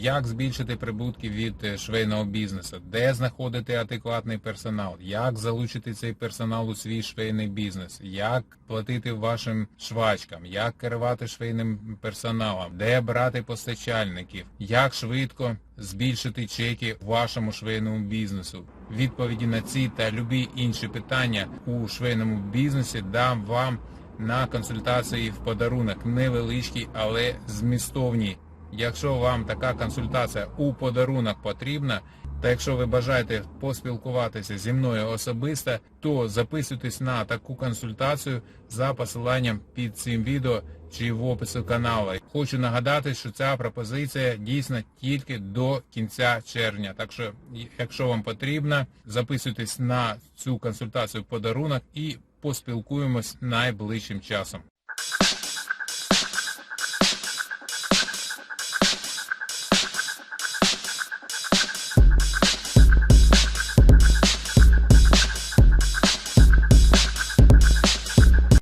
як збільшити прибутки від е, швейного бізнесу, де знаходити адекватний персонал, як залучити цей персонал у свій швейний бізнес, як платити вашим швачкам, як керувати швейним персоналом, де брати постачальників, як швидко збільшити чеки вашому швейному бізнесу. Відповіді на ці та любі інші питання у швейному бізнесі дам вам на консультації в подарунок. Невеличкі, але змістовні. Якщо вам така консультація у подарунок потрібна, та якщо ви бажаєте поспілкуватися зі мною особисто, то записуйтесь на таку консультацію за посиланням під цим відео чи в опису каналу. Хочу нагадати, що ця пропозиція дійсна тільки до кінця червня. Так що, якщо вам потрібно, записуйтесь на цю консультацію подарунок і поспілкуємось найближчим часом.